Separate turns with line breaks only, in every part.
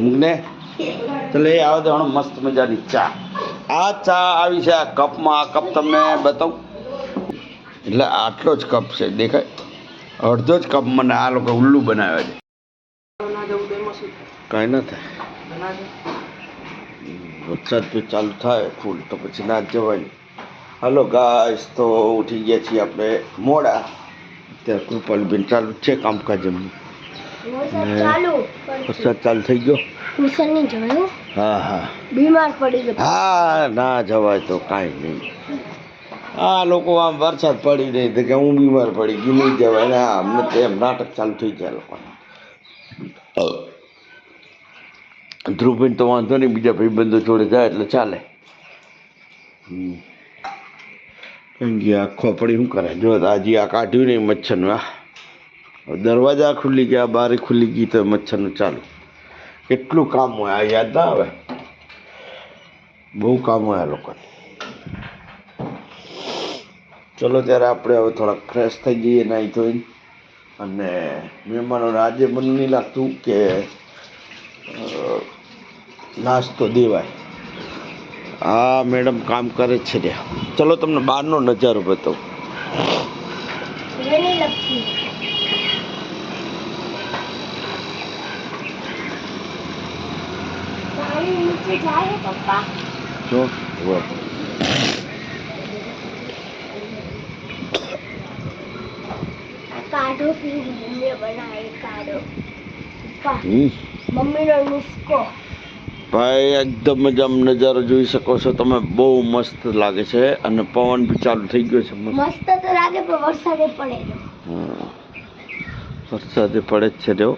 મૂકને? ચાલો એ આવે તો મસ્ત મજાની ચા. આ ચા આવી છે આ કપમાં, આ કપ તમને બતાવું. એટલે આટલો જ કપ છે, દેખાય? અડધો જ કપ મને આ લોકો ઉલ્લુ બનાવ્યા છે. કાંઈ ન થાય. વરસાદ તો ચાલુ થાય ફૂલ, તો પછી ના જવાય. હાલો ગાઈસ તો ઉઠી ગયા છીએ આપણે મોડા. અત્યારે કૃપાલબેન ચાલુ છે કામકાજ એમનું
વરસાદ ચાલુ.
થઈ ગયો?
ટ્યુશન નહીં
હા હા.
બીમાર પડી ગયો.
હા ના જવાય તો કાંઈ નહીં. આ લોકો આમ વરસાદ પડી તો કે હું બીમાર પડી ગઈ નહીં જવાય. ને આ અમને તેમ નાટક ચાલુ થઈ જાય લોકો ધ્રુવભાઈ તો વાંધો નહીં બીજા ભાઈબંધો જોડે જાય એટલે ચાલે. કેમ કે આ ખોપડી શું કરે? જો હજી આ કાઢ્યું નહીં મચ્છરનું આ દરવાજા ખુલી ગયા, બારી ખુલી ગઈ તો મચ્છરનું ચાલુ. કેટલું કામ હોય, આ યાદ ના આવે? બહુ કામ હોય આ લોકોને. ચલો ત્યારે આપણે હવે થોડાક ફ્રેશ થઈ જઈએ નાહી ધોઈને. અને મહેમાનોને આજે મને નહીં લાગતું કે નાસ્તો દેવાય. આ મેડમ કામ કરે છે ત્યાં ચલો તમને બહારનો નજારો બતાવું.
લપસી જાય પપ્પા
જો
કાઢો પી મમ્મીએ બનાવી કાઢો મમ્મીનો નુસ્ખો
ભાઈ એકદમ જ આમ નજારો જોઈ શકો છો તમે બહુ મસ્ત લાગે છે અને પવન બી ચાલુ થઈ ગયો છે મસ્ત.
તો લાગે પણ વરસાદે પડે
હા. વરસાદ પડે જ છે
જાયલો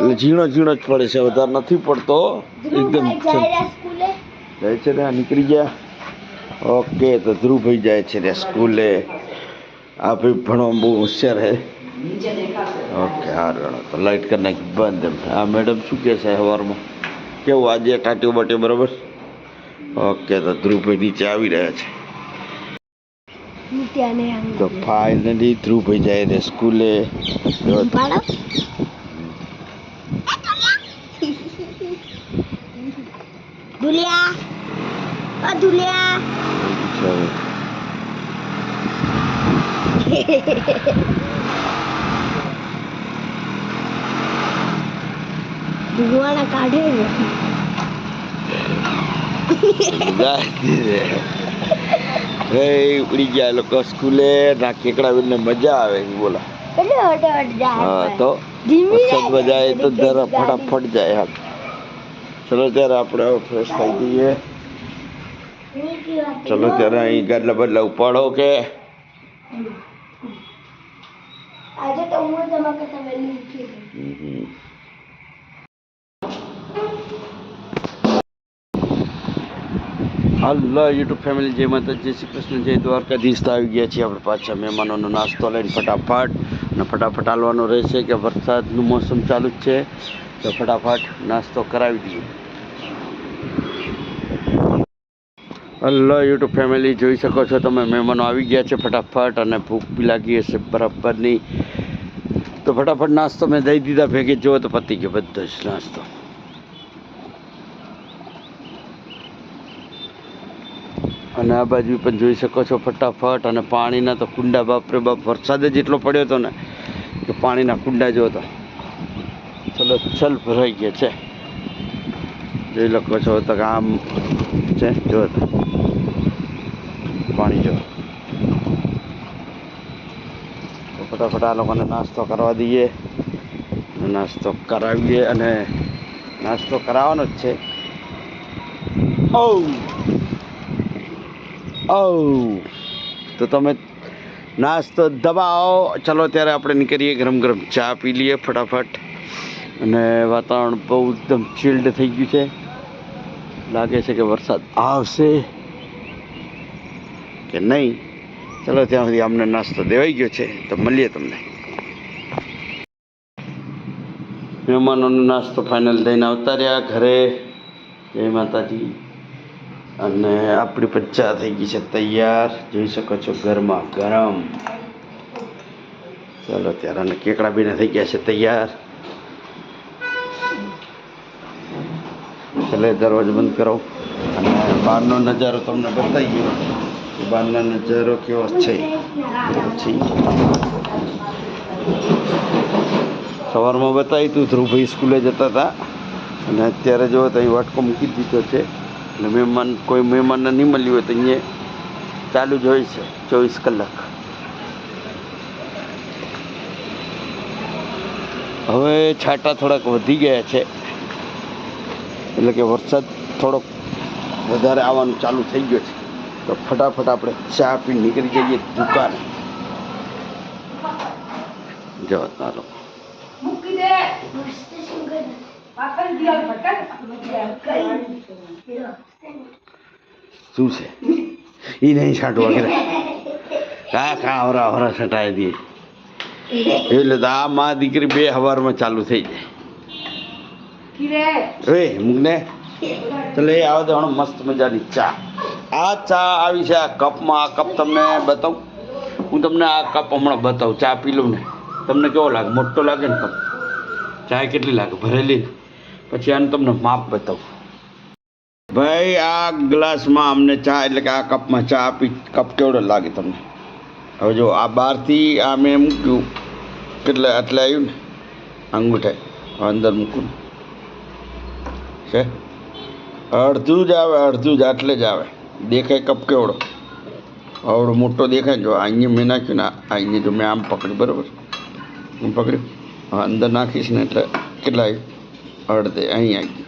એટલે ઝીણો ઝીણો જ પડે છે વધારે નથી પડતો. એકદમ
જાય
છે ને આ નીકળી ગયા. ઓકે તો ધ્રુવભાઈ જાય છે ને સ્કૂલે. આ ભાઈ ભણવામાં બહુ હોશિયાર હે ઓકે સારું તો લાઈટ કરી નાખી બંધ એમ આ મેડમ શું કહે છે સવારમાં કેવું આજે ટાટીઓ બાટીઓ બરાબર? ઓકે તો ધ્રુવભાઈ નીચે આવી રહ્યા છે. તો ફાઇનલી ધ્રુવભાઈ જાય રે સ્કૂલે.
ધુલિયા. ઓ ધુલિયા.
છે.
કાઢે ને.
ઉડી ગયા લોકો સ્કૂલે ના કેકડા બેનને મજા આવે બોલા. હા તો વરસાદમાં જાય તો જરા ફટાફટ જાય હા ચલો ત્યારે આપણે ફ્રેશ થઈ જઈએ. ચલો ત્યારે અહીં ગાડલા બદલા ઉપાડો કે?
આજે તો હું તમારા કરતા વહેલી ઉઠી
હલો યુટ્યુબ ફેમિલી જય માતા જય શ્રી કૃષ્ણ જય દ્વારકાધીશ. આવી ગયા છીએ આપણે પાછા મહેમાનોનો નાસ્તો લઈને ફટાફટ. અને ફટાફટ હાલવાનો રહેશે કે વરસાદનું મોસમ ચાલુ જ છે. તો ફટાફટ નાસ્તો કરાવી દઈએ. હલો, યુટ્યુબ ફેમિલી, જોઈ શકો છો તમે મહેમાનો આવી ગયા છે ફટાફટ અને ભૂખ બી લાગી હશે બરાબરની. તો ફટાફટ નાસ્તો મેં દઈ દીધા ભેગે. જુઓ તો પતી ગયો બધો જ નાસ્તો. અને આ બાજુ પણ જોઈ શકો છો ફટાફટ અને પાણીના તો કુંડા, બાપરે બાપ, વરસાદ જ એટલો પડ્યો હતો ને કે પાણીના કુંડા જો ચલ ભરાઈ ગયા છે. જોઈ લોકો છો તો આમ છે, જો પાણી જો. ફટાફટ આ લોકોને નાસ્તો કરવા દઈએ. નાસ્તો કરાવીએ અને નાસ્તો કરાવવાનો જ છે. ઓ ઓ તો તમે નાસ્તો દબાવો. ચલો, ત્યારે આપણે નીકળીએ ગરમ ગરમ ચા પી લઈએ ફટાફટ. અને વાતાવરણ બહુ એકદમ ચિલ્ડ થઈ ગયું છે. લાગે છે કે વરસાદ આવશે કે નહીં? ચલો, ત્યાં સુધી અમને નાસ્તો દેવાઈ ગયો છે. તો મળીએ તમને. મહેમાનોનો નાસ્તો ફાઇનલ થઈને આવતા ઘરે. જય માતાજી. અને આપણી પચ્ચા થઈ ગઈ છે તૈયાર. જોઈ શકો છો ગરમા ગરમ. ચાલો ત્યારે અને કેકડા બીને થઈ ગયા છે તૈયાર. એટલે દરવાજો બંધ કરાવું. અને બહારનો નજારો તમને બતાવીએ કે બહારનો નજારો કેવો છે? પછી સવારમાં બતાવી તું ધ્રુવભાઈ સ્કૂલે જતા હતા. અને અત્યારે જો તો અહીં વાટકો મૂકી દીધો છે. અને મહેમાન, કોઈ મહેમાનને નહીં મળ્યું હોય તો અહીંયા ચાલુ જ હોય છે, ચોવીસ કલાક. હવે છાંટા થોડાક વધી ગયા છે. એટલે કે વરસાદ થોડોક વધારે આવવાનું ચાલુ થઈ ગયો છે. તો ફટાફટ આપણે ચા પી નીકળી જઈએ દુકાને. જો તારો
મૂકી દે.
મસ્ત સુગંધ
પાપડ દિવાલ ફટક
શું છે? એ નહીં છાંટવા કરે કા કા હવરા હવરા છટાઈ દઈએ એટલે આ માં દીકરી બે હવારમાં ચાલુ થઈ જાય. એ મૂકને ચાલે એ આવે તો મસ્ત મજાની ચા. આ ચા આવી છે આ કપમાં, આ કપ તમને બતાવું. હું તમને આ કપ હમણાં બતાવું, ચા પી લઉં ને. તમને કેવો લાગે? મોટો લાગે ને કપ? ચા કેટલી લાગે? ભરેલી પછી આનું તમને માપ બતાવું. ભાઈ, આ ગ્લાસમાં અમને ચા, એટલે કે આ કપમાં ચા આપી, કપ કેવડો લાગે તમને? હવે જો, આ બહારથી આ મેં મૂક્યું. કેટલે આટલે આવ્યું ને. અંગૂઠે અંદર મૂકું છે અડધું જ આવે, અડધું જ આટલે જ આવે. દેખાય કપ કેવડો આવડો મોટો દેખાય જો અહીંયા મેં નાખ્યું ને અહીંયા જો મેં આમ પકડ્યું બરાબર? હું પકડ્યું? અંદર નાખીશ ને એટલે કેટલા આવ્યું અડધે, અહીં આવી ગયું.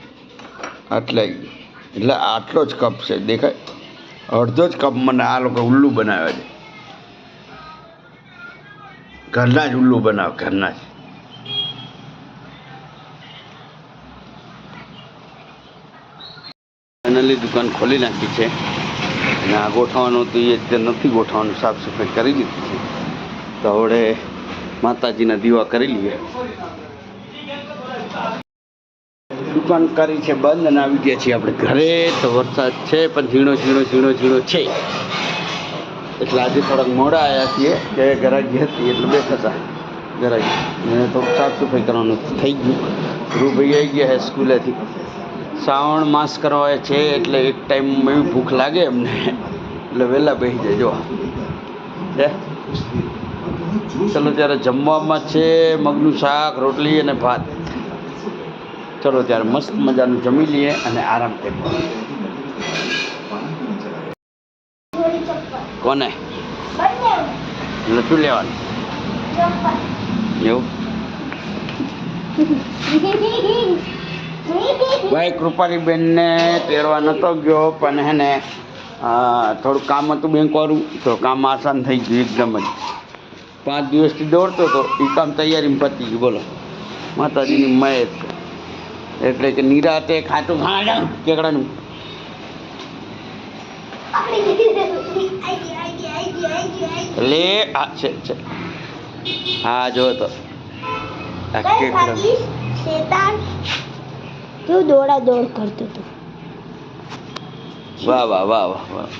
આટલે આવી ગયું. એટલે આટલો જ કપ છે, દેખાય? અડધો જ કપ મને આ લોકો ઉલ્લુ બનાવે છે. ઘરના જ ઉલ્લુ બનાવે, ઘરના જ. ફાઇનલી દુકાન ખોલી નાખી છે. અને આ ગોઠવવાનું તો એ અત્યારે નથી ગોઠવવાનું, સાફ સફાઈ કરી લીધી છે. તો હવે માતાજીના દીવા કરી લઈએ. દુકાન કરી છે, બંધ અને આવી ગયા છીએ આપણે ઘરે. તો વરસાદ છે, પણ ઝીણો ઝીણો ઝીણો ઝીણો છે. એટલે આજે થોડાક મોડા આવ્યા છીએ, કે ગરાગી હતી, એટલે બે હતા. ગરાગી તો સાફ સફાઈ કરવાનું થઈ ગયું. ધ્રુવભાઈ આવી ગયા સ્કૂલેથી. શ્રાવણ માસ કરવા છે એટલે એક ટાઈમ એવી ભૂખ લાગે એમને એટલે વહેલા બેસી જાય જો. છે ચલો ત્યારે જમવામાં છે મગનું શાક રોટલી અને ભાત. ચલો ત્યારે મસ્ત મજાનું જમી લઈએ અને આરામ કરીએ. કોને?
બંને
લેવાનું? એવું? ભાઈ કૃપાલીબેનને પહેરવા નહોતો ગયો પણ હેને થોડું કામ હતું બેંકવાળું તો કામ આસાન થઈ ગયું એકદમ જ. પાંચ દિવસથી દોડતો હતો એ કામ તૈયારીમાં પતી ગયું બોલો. માતાજીની મહેર એટલે કે નિરાતે ખાતું ખાડા કેકડાનું. લે આ છે છે. હા જો તો. આ કેકડું
તું દોડા દોડ કરતો હતો.
વાહ વાહ વાહ વાહ વાહ.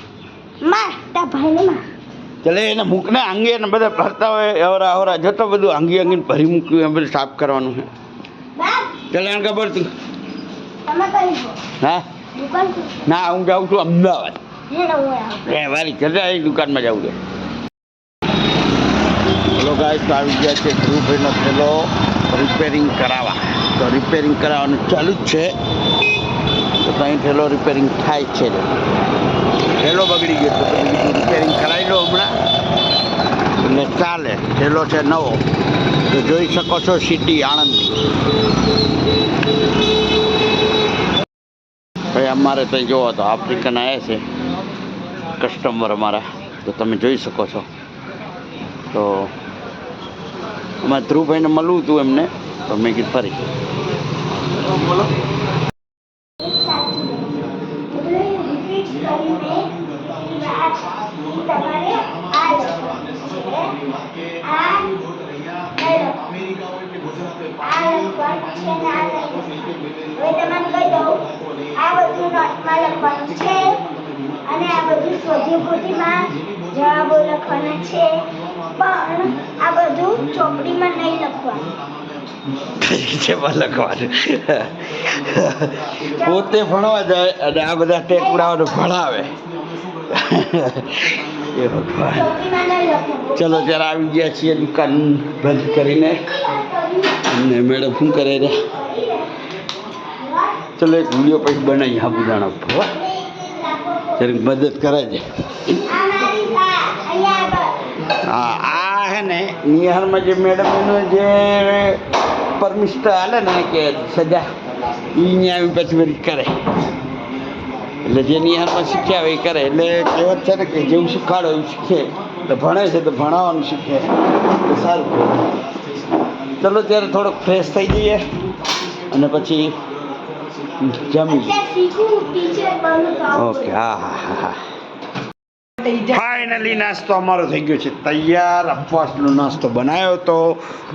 માં તા ભાઈને માં
ચલે એને મૂકને આંગે ને બધા ફરતા હોય અવરા અવરા જતો બધું આંગી આંગીને ભરી મૂક્યું એમ બધું સાફ કરવાનું છે.
ચલે
ચાલે એને ખબર તું? હા. ના હું જાઉં છું અમદાવાદ. વારી જરા એ દુકાનમાં જાઉં છું. ચલો ગાય તો આવી ગયા છે ધ્રુવભાઈનો થેલો રિપેરિંગ કરાવવા. તો રિપેરિંગ કરાવવાનું ચાલુ જ છે. તો ત્યાં ઠેલો રિપેરિંગ થાય છે. ઠેલો બગડી ગયો તો બીજું રિપેરિંગ કરાવી લો હમણાં. એટલે ચાલે, ઠેલો છે નવો. તો જોઈ શકો છો સિટી આણંદની ભાઈ, અમારે ત્યાં જોવો તો આફ્રિકન આવ્યા છે. કસ્ટમર અમારા. તો તમે જોઈ શકો છો. તો અમારે ધ્રુવભાઈને મળવું હતું એમને. તો મેં કીધું ફરી.
અને આ બધું શોધી જવાબો લખવાના છે, પણ આ બધું ચોપડીમાં નહીં લખવાનું.
પોતે ભણવા જાય અને આ બધા ટેકડાઓને ભણાવે. એ ભગવાન. ચલો ત્યારે આવી ગયા છીએ દુકાન બંધ કરીને. અને મેડમ શું કરે રે? ચલો, એક વીડિયો પછી બનાવી સાબુદાણા ઉપર જરીક મદદ કરે છે. હા, આ હે ને, નિહારમાં જે મેડમ એનો જે પરમિસ્ટર હાલે ને કે સજા. એ આવી પછી બધી કરે. એટલે જે નિહારમાં શીખ્યા હોય એ કરે. એટલે કહેવત છે ને કે જેવું શીખવાડો એવું શીખે. એટલે ભણે છે તો ભણાવવાનું શીખે. તો સારું ચલો ત્યારે થોડોક ફ્રેશ થઈ જઈએ અને પછી જમી. ઓકે હા હા હા હા. ફાઇનલી નાસ્તો અમારો થઈ ગયો છે તૈયાર. અપવાસનો નાસ્તો બનાવ્યો તો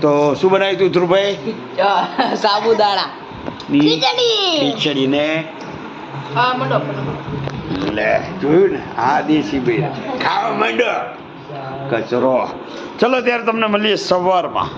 તો શું બનાવ્યું હતું ધ્રુવભાઈ?
સાબુદાણા.
ખીચડી. ને
હા
લે જોયું ને? આ દેશી ભાઈ ખાવા માંડો. કચરો. ચલો ત્યારે તમને મળીએ સવારમાં.